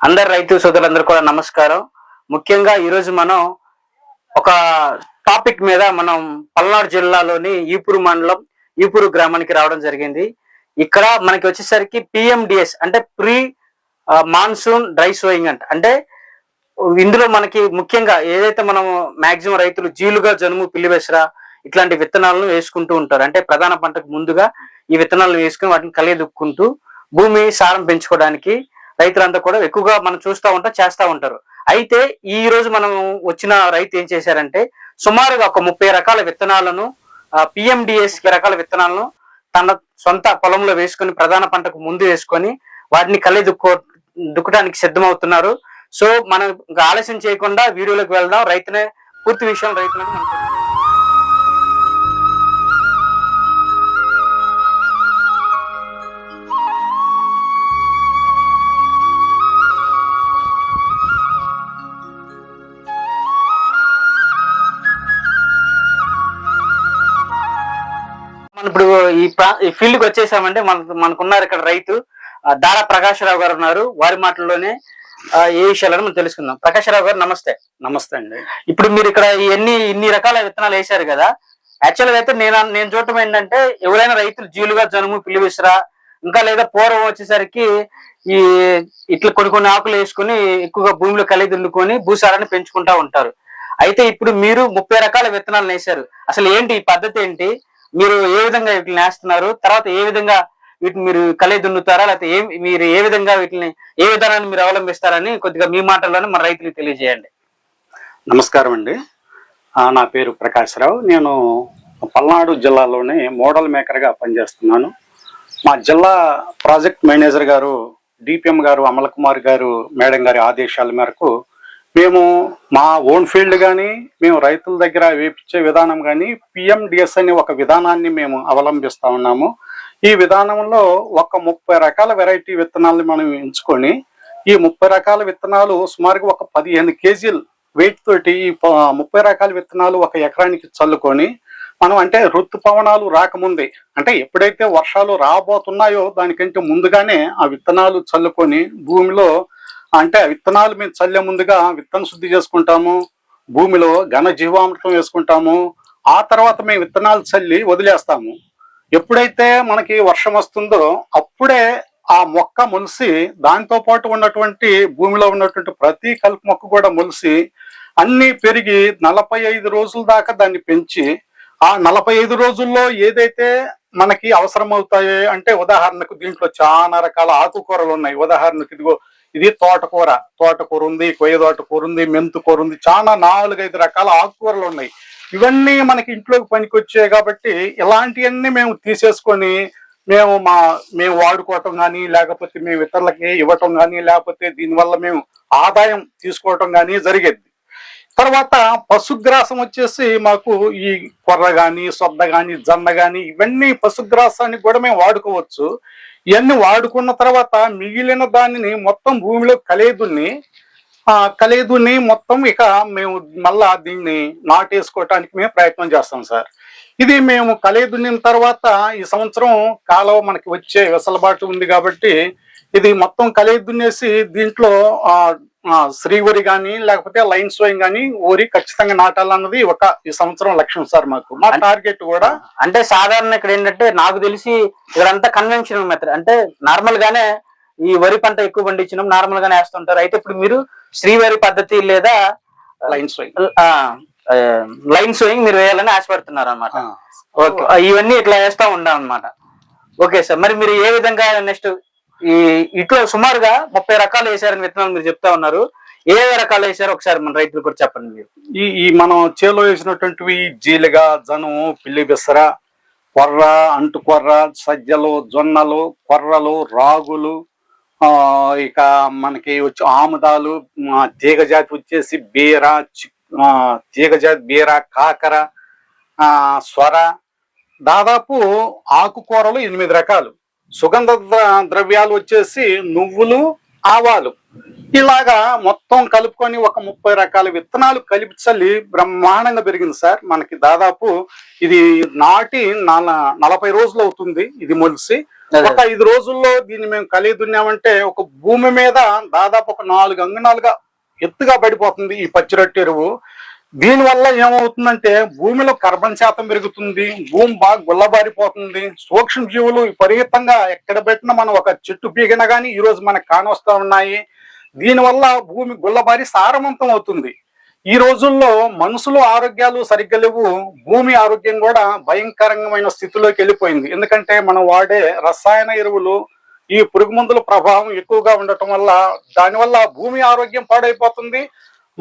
అందరు రైతు సోదరులందరూ కూడా నమస్కారం. ముఖ్యంగా ఈరోజు మనం ఒక టాపిక్ మీద మనం పల్నాడు జిల్లాలోని ఈపూరు మండలం ఈపూరు గ్రామానికి రావడం జరిగింది. ఇక్కడ మనకి వచ్చేసరికి పిఎండిఎస్ అంటే ప్రీ మాన్సూన్ డ్రై సోయింగ్ అంట. అంటే ఇందులో మనకి ముఖ్యంగా ఏదైతే మనం మాక్సిమం రైతులు జీలుగా జనుము పిల్లివెసర ఇట్లాంటి విత్తనాలను వేసుకుంటూ ఉంటారు. అంటే ప్రధాన పంటకు ముందుగా ఈ విత్తనాలను వేసుకుని వాటిని కలియదుక్కుంటూ భూమి సారం పెంచుకోవడానికి రైతులంతా కూడా ఎక్కువగా మనం చూస్తూ ఉంటాం చేస్తూ ఉంటారు. అయితే ఈ రోజు మనం వచ్చిన రైతు ఏం చేశారంటే సుమారుగా ఒక ముప్పై రకాల విత్తనాలను పిఎండిఎస్ రకాల విత్తనాలను తన సొంత పొలంలో వేసుకొని ప్రధాన పంటకు ముందు వేసుకొని వాటిని కలి దుక్కో దుక్కడానికి సిద్ధమవుతున్నారు. సో మనం ఇంకా ఆలస్యం చేయకుండా వీడియోలోకి వెళ్దాం. రైతునే పూర్తి విషయం రైతులకు ఇప్పుడు ఈ ఈ ఫీల్డ్కి వచ్చేసామంటే మనకు మనకున్నారు ఇక్కడ రైతు దారా ప్రకాశ్రావు గారు ఉన్నారు. వారి మాటల్లోనే ఏ విషయాలను మనం తెలుసుకుందాం. ప్రకాశ్రావు గారు నమస్తే. నమస్తే అండి. ఇప్పుడు మీరు ఇక్కడ ఇవన్నీ ఇన్ని రకాల విత్తనాలు వేశారు కదా యాక్చువల్గా అయితే నేను నేను చూడటం ఏంటంటే ఎవరైనా రైతులు జీలుగా జనుము పిల్లి విసిరా ఇంకా లేదా పూర్వం వచ్చేసరికి ఈ ఇట్లా కొన్ని కొన్ని ఆకులు వేసుకుని ఎక్కువగా భూమిలో కలిగి దున్నుకొని భూసారాన్ని పెంచుకుంటా ఉంటారు. అయితే ఇప్పుడు మీరు ముప్పై రకాల విత్తనాలు వేశారు. అసలు ఏంటి ఈ పద్ధతి ఏంటి? మీరు ఏ విధంగా వీటిని నేస్తున్నారు? తర్వాత ఏ విధంగా వీటిని మీరు కలే దున్నుతారా? లేకపోతే ఏ మీరు ఏ విధంగా వీటిని ఏ విధానాన్ని మీరు అవలంబిస్తారని కొద్దిగా మీ మాటల్లోనే మన రైతులకు తెలియజేయండి. నమస్కారం అండి. నా పేరు ప్రకాశ్రావు నేను పల్నాడు జిల్లాలోని మోడల్ మేకర్గా పనిచేస్తున్నాను. మా జిల్లా ప్రాజెక్ట్ మేనేజర్ గారు డిపిఎం గారు అమల కుమార్ గారు మేడం గారి ఆదేశాల మేరకు మేము మా ఓన్ ఫీల్డ్ కానీ మేము రైతుల దగ్గర వేపించే విధానం కానీ పిఎండిఎస్ అనే ఒక విధానాన్ని మేము అవలంబిస్తా ఉన్నాము. ఈ విధానంలో ఒక ముప్పై రకాల వెరైటీ విత్తనాలను మనం ఎంచుకొని ఈ ముప్పై రకాల విత్తనాలు సుమారుగా ఒక పదిహేను కేజీలు వెయిట్ తోటి ఈ ముప్పై రకాల విత్తనాలు ఒక ఎకరానికి చల్లుకొని మనం అంటే ఋతుపవనాలు రాకముందే అంటే ఎప్పుడైతే వర్షాలు రాబోతున్నాయో దానికంటే ముందుగానే ఆ విత్తనాలు చల్లుకొని భూమిలో అంటే విత్తనాలు మేము చల్లే ముందుగా విత్తన శుద్ధి చేసుకుంటాము భూమిలో ఘన జీవామృతం వేసుకుంటాము ఆ తర్వాత మేము విత్తనాలు చల్లి వదిలేస్తాము. ఎప్పుడైతే మనకి వర్షం వస్తుందో అప్పుడే ఆ మొక్క మొలిసి దాంతో పాటు ఉన్నటువంటి భూమిలో ఉన్నటువంటి ప్రతి కలుపు మొక్క కూడా మొలిసి అన్ని పెరిగి నలభై ఐదు రోజుల దాకా దాన్ని పెంచి ఆ నలభై ఐదు రోజుల్లో ఏదైతే మనకి అవసరం అవుతాయో అంటే ఉదాహరణకు దీంట్లో చాలా రకాల ఆకుకూరలు ఉన్నాయి. ఉదాహరణకు ఇదిగో ఇది తోటకూర. తోటకూర ఉంది కొయ్య తోటకూర ఉంది మెంతుకూర ఉంది చాలా నాలుగైదు రకాల ఆకుకూరలు ఉన్నాయి. ఇవన్నీ మనకి ఇంట్లోకి పనికొచ్చాయి కాబట్టి ఇలాంటివన్నీ మేము తీసేసుకొని మేము మా మేము వాడుకోవటం కానీ లేకపోతే మేము ఇతరులకి ఇవ్వటం కానీ లేకపోతే దీనివల్ల మేము ఆదాయం తీసుకోవటం కానీ జరిగేది. తర్వాత పశుగ్రాసం వచ్చేసి మాకు ఈ కొర్ర కానీ సొద్ద కానీ జొన్న కానీ ఇవన్నీ పశుగ్రాసానికి కూడా మేము వాడుకోవచ్చు. ఇవన్నీ వాడుకున్న తర్వాత మిగిలిన దానిని మొత్తం భూమిలో కలేదుని ఆ కలేదుని మొత్తం ఇక మేము మళ్ళా దీన్ని నాటేసుకోవటానికి మేము ప్రయత్నం చేస్తాం సార్. ఇది మేము కలేదున్నిన తర్వాత ఈ సంవత్సరం కాలువ మనకి వచ్చే వెసలుబాటు ఉంది కాబట్టి ఇది మొత్తం కలేది దున్నేసి దీంట్లో శ్రీవరి కానీ లేకపోతే లైన్ సోయింగ్ కానీ ఓరి ఖచ్చితంగా నాటాలన్నది ఒక ఈ సంవత్సరం లక్ష్యం సార్ మాకు. మా టార్గెట్ కూడా అంటే సాధారణ ఇక్కడ ఏంటంటే నాకు తెలిసి ఇక్కడంతా కన్వెన్షనల్ మెథడ్ అంటే నార్మల్ గానే ఈ వరి పంట ఎక్కువ పండించడం నార్మల్ గానే వేస్తుంటారు. అయితే ఇప్పుడు మీరు శ్రీవరి పద్ధతి లేదా లైన్ సోయింగ్ లైన్ సోయింగ్ మీరు వేయాలని ఆశపడుతున్నారు అనమాట ఓకే ఇవన్నీ ఇట్లా వేస్తా ఉండాం అనమాట ఓకే సార్ మరి మీరు ఏ విధంగా నెక్స్ట్ ఈ ఇట్లా సుమారుగా ముప్పై రకాలు వేసారని విత్తనాలు మీరు చెప్తా ఉన్నారు. ఏ రకాలు వేసారో? ఒకసారి మన రైతులు కూడా చెప్పండి మీరు. ఈ ఈ మనం చేలో వేసినటువంటివి జీలుగా జనుము పిల్లి బిసర కొర్ర అంటు కొర్ర సజ్జలు జొన్నలు కొర్రలు రాగులు ఆ, ఇక మనకి వచ్చి ఆముదాలు ఆ, తీగ జాతి వచ్చేసి బీర చి- ఆ, తీగ జాతి బీర కాకర ఆ, స్వర దాదాపు ఆకుకూరలు ఎనిమిది రకాలు. సుగంధ ద్ర- ద్రవ్యాలు వచ్చేసి నువ్వులు ఆవాలు. ఇలాగా మొత్తం కలుపుకొని ఒక ముప్పై రకాల విత్తనాలు కలిపి చల్లి బ్రహ్మాండంగా పెరిగింది సార్. మనకి దాదాపు ఇది నాటి నల నలభై రోజులు అవుతుంది ఇది మొలిసి. ఒక ఐదు రోజుల్లో దీన్ని మేము కలిగి దున్నామంటే ఒక భూమి మీద దాదాపు ఒక నాలుగు అంగనాలుగా ఎత్తుగా పడిపోతుంది ఈ పచ్చిరొట్టె ఎరువు. దీని వల్ల ఏమవుతుందంటే భూమిలో కార్బన్ శాతం పెరుగుతుంది భూమి బాగా గుల్లబారిపోతుంది. సూక్ష్మ జీవులు విపరీతంగా ఎక్కడ పెట్టినా మనం ఒక చెట్టు పీకినా కానీ ఈ రోజు మనకు కానొస్తా ఉన్నాయి. దీనివల్ల భూమి గుల్లబారి సారవంతం అవుతుంది. ఈ రోజుల్లో మనుషులు ఆరోగ్యాలు సరిగ్గా లేవు భూమి ఆరోగ్యం కూడా భయంకరమైన స్థితిలోకి వెళ్ళిపోయింది. ఎందుకంటే మనం వాడే రసాయన ఎరువులు ఈ పురుగు మందుల ప్రభావం ఎక్కువగా ఉండటం వల్ల దానివల్ల భూమి ఆరోగ్యం పాడైపోతుంది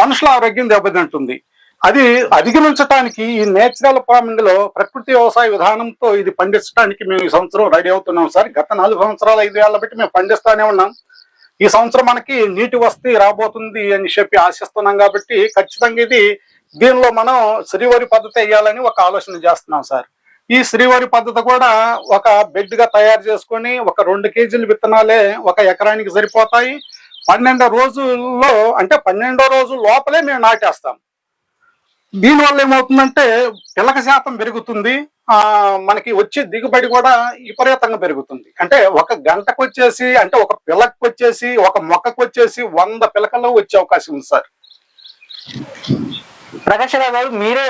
మనుషుల ఆరోగ్యం దెబ్బతింటుంది. అది అధిగమించడానికి ఈ నేచురల్ ఫార్మింగ్లో ప్రకృతి వ్యవసాయ విధానంతో ఇది పండించడానికి మేము ఈ సంవత్సరం రెడీ అవుతున్నాం సార్. గత నాలుగు సంవత్సరాలు ఐదు ఏళ్ళ బట్టి మేము పండిస్తానే ఉన్నాం. ఈ సంవత్సరం మనకి నీటి వస్తీ రాబోతుంది అని చెప్పి ఆశిస్తున్నాం కాబట్టి ఖచ్చితంగా ఇది దీనిలో మనం శ్రీవారి పద్ధతి వేయాలని ఒక ఆలోచన చేస్తున్నాం సార్. ఈ శ్రీవారి పద్ధతి కూడా ఒక బెడ్గా తయారు చేసుకొని ఒక రెండు కేజీల విత్తనాలే ఒక ఎకరానికి సరిపోతాయి. పన్నెండో రోజుల్లో అంటే పన్నెండో రోజు లోపలే మేము నాటేస్తాం. దీనివల్ల ఏమవుతుందంటే పిల్లక శాతం పెరుగుతుంది. ఆ మనకి వచ్చే దిగుబడి కూడా విపరీతంగా పెరుగుతుంది. అంటే ఒక గంటకు వచ్చేసి అంటే ఒక పిలకకు వచ్చేసి ఒక మొక్కకు వచ్చేసి వంద పిల్లకల్లో వచ్చే అవకాశం ఉంది సార్. ప్రకాష్ రావు గారు మీరే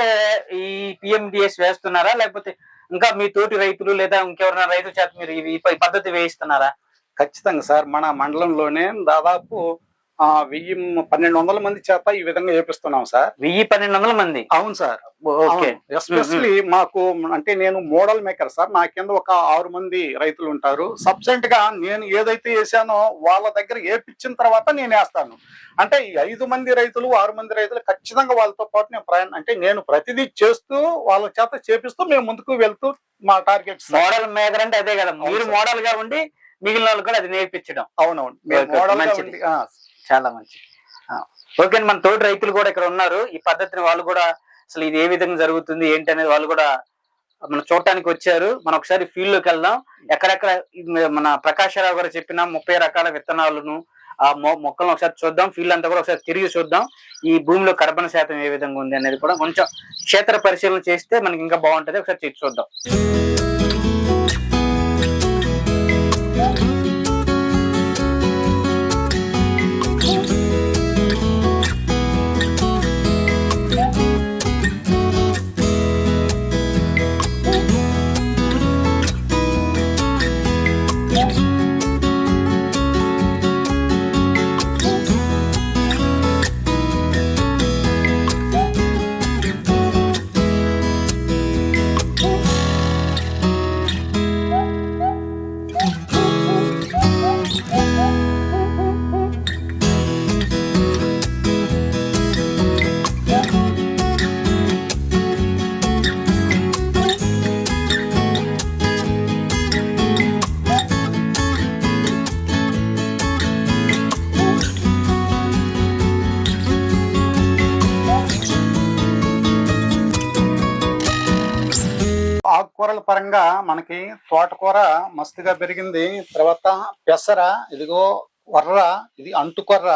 ఈ పిఎండిఎస్ వేస్తున్నారా? లేకపోతే ఇంకా మీ తోటి రైతులు లేదా ఇంకెవరైనా రైతుల చేత మీరు ఈ పద్ధతి వేయిస్తున్నారా? ఖచ్చితంగా సార్ మన మండలంలోనే దాదాపు వెయ్యి పన్నెండు వందల మంది చేత ఈ విధంగా చేపిస్తున్నాం సార్. వెయ్యి పన్నెండు వందల మంది? అవును సార్. ఓకే. ఎస్పెషలీ మాకు అంటే నేను మోడల్ మేకర్ సార్. నా కింద ఒక ఆరు మంది రైతులు ఉంటారు. సబ్సెంట్గా నేను ఏదైతే వేసానో వాళ్ళ దగ్గర ఏపిచ్చిన తర్వాత నేను వేస్తాను. అంటే ఈ ఐదు మంది రైతులు ఆరు మంది రైతులు ఖచ్చితంగా వాళ్ళతో పాటు నేను ప్రయాణం అంటే నేను ప్రతిదీ చేస్తూ వాళ్ళ చేత చేపిస్తూ మేము ముందుకు వెళ్తూ మా టార్గెట్ మోడల్ మేకర్ అంటే అదే కదా. మీరు. మోడల్గా ఉండి మిగిలిన వాళ్ళకి కూడా అది నేర్పించడం. అవునవును. చాలా మంచిది ఓకే అండి మన తోటి రైతులు కూడా ఇక్కడ ఉన్నారు. ఈ పద్ధతిని వాళ్ళు కూడా అసలు ఇది ఏ విధంగా జరుగుతుంది ఏంటి అనేది వాళ్ళు కూడా మన చూడటానికి వచ్చారు. మనం ఒకసారి ఫీల్డ్లోకి వెళ్దాం. ఎక్కడెక్కడ మన ప్రకాశరావు గారు చెప్పిన ముప్పై రకాల విత్తనాలను ఆ మొ- మొక్కలను ఒకసారి చూద్దాం. ఫీల్డ్ అంతా కూడా ఒకసారి తిరిగి చూద్దాం. ఈ భూమిలో కర్బన శాతం ఏ విధంగా ఉంది అనేది కూడా కొంచెం క్షేత్ర పరిశీలన చేస్తే మనకి ఇంకా బాగుంటది. ఒకసారి చేసి చూద్దాం. ఆకుకూరల పరంగా మనకి తోటకూర మస్తుగా పెరిగింది. తర్వాత పెసర ఇదిగో వర్ర ఇది అంటుకొర్ర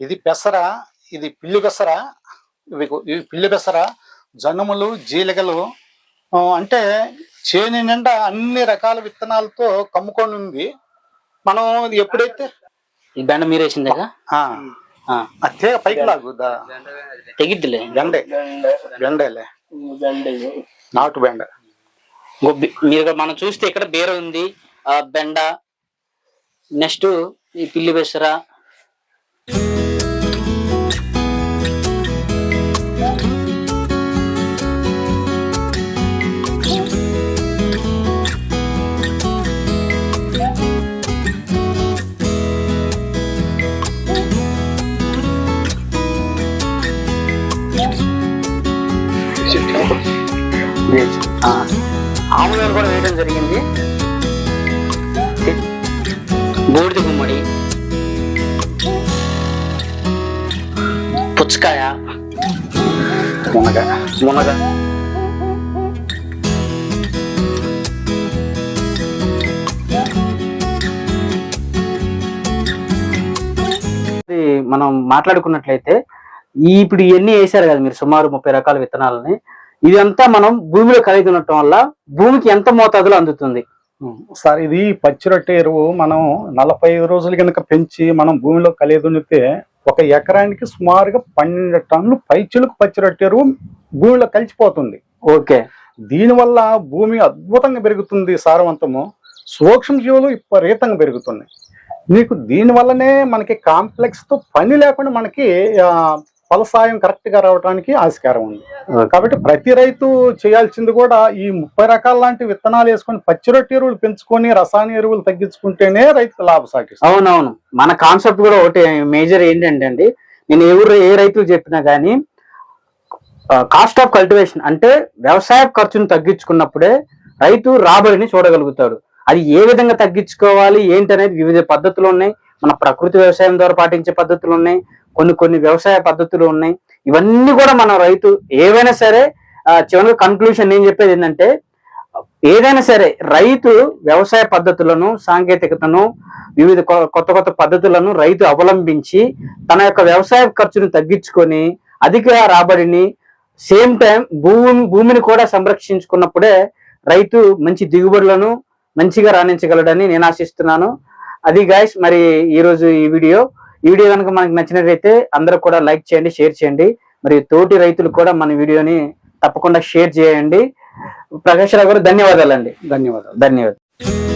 ఇది పెసర ఇది పిల్లి పెసర ఇవిగో ఇవి పిల్లి పెసర జనుములు జీలగలు అంటే చేను నిండా అన్ని రకాల విత్తనాలతో కమ్ముకొని ఉంది. మనం ఇది ఎప్పుడైతే ఈ బెండ మీరేసిందేగా ఆ, ఆ, అదే పైకి లాగు దా- తెగిద్దిలే. బెండే. బెండేలే. నాటు బెండ. మీరు మనం చూస్తే ఇక్కడ బీర ఉంది ఆ బెండ నెక్స్ట్ ఈ పిల్లి బెసర బూడిద గుమ్మడి. పుచ్చకాయ. మునగ. మునగ. మనం మాట్లాడుకున్నట్లయితే ఈ ఇప్పుడు ఇవన్నీ వేశారు కదా మీరు సుమారు ముప్పై రకాల విత్తనాలని. ఇదంతా మనం భూమిలో కలిగి ఉండటం వల్ల భూమికి ఎంత మోతాదులో అందుతుంది? సార్ ఇది పచ్చిరొట్టె ఎరువు. మనం నలభై ఐదు రోజులు కనుక పెంచి మనం భూమిలో కలిదునితే ఒక ఎకరానికి సుమారుగా పన్నెండు టన్నులు పైచులకు పచ్చిరొట్టె ఎరువు భూమిలో కలిసిపోతుంది. ఓకే. దీనివల్ల భూమి అద్భుతంగా పెరుగుతుంది సారవంతము. సూక్ష్మజీవులు విపరీతంగా పెరుగుతున్నాయి. నీకు దీనివల్లనే మనకి కాంప్లెక్స్తో పని లేకుండా మనకి ఫలసాయం కరెక్ట్గా రావడానికి ఆస్కారం ఉంది. కాబట్టి ప్రతి రైతు చేయాల్సింది కూడా ఈ ముప్పై రకాల లాంటి విత్తనాలు వేసుకొని పచ్చి రొట్టె ఎరువులు పెంచుకొని రసాయన ఎరువులు తగ్గించుకుంటేనే రైతు లాభసాటిస్తారు అవునవును. మన కాన్సెప్ట్ కూడా ఒకటి మేజర్ ఏంటంటే అండి నేను ఎవరు ఏ రైతులు చెప్పినా కానీ కాస్ట్ ఆఫ్ కల్టివేషన్ అంటే వ్యవసాయ ఖర్చును తగ్గించుకున్నప్పుడే రైతు రాబడిని చూడగలుగుతాడు. అది ఏ విధంగా తగ్గించుకోవాలి ఏంటి అనేది వివిధ పద్ధతులు ఉన్నాయి. మన ప్రకృతి వ్యవసాయం ద్వారా పాటించే పద్ధతులు ఉన్నాయి. కొన్ని కొన్ని వ్యవసాయ పద్ధతులు ఉన్నాయి. ఇవన్నీ కూడా మన రైతు ఏవైనా సరే చివరి చివరికి కన్క్లూషన్ నేను చెప్పేది ఏంటంటే ఏదైనా సరే రైతు వ్యవసాయ పద్ధతులను సాంకేతికతను వివిధ కొ- కొత్త కొత్త పద్ధతులను రైతు అవలంబించి తన యొక్క వ్యవసాయ ఖర్చును తగ్గించుకొని అధిక రాబడిని సేమ్ టైం భూమి భూమిని కూడా సంరక్షించుకున్నప్పుడే రైతు మంచి దిగుబడులను మంచిగా రాణించగలడని నేను ఆశిస్తున్నాను. అది గాయస్ మరి ఈరోజు ఈ వీడియో ఈ వీడియో కనుక మనకు నచ్చినట్లయితే అందరూ కూడా లైక్ చేయండి షేర్ చేయండి. మరి తోటి రైతులు కూడా మన వీడియోని తప్పకుండా షేర్ చేయండి. ప్రకాష్ రావు గారు ధన్యవాదాలండి. ధన్యవాదాలు. ధన్యవాదాలు.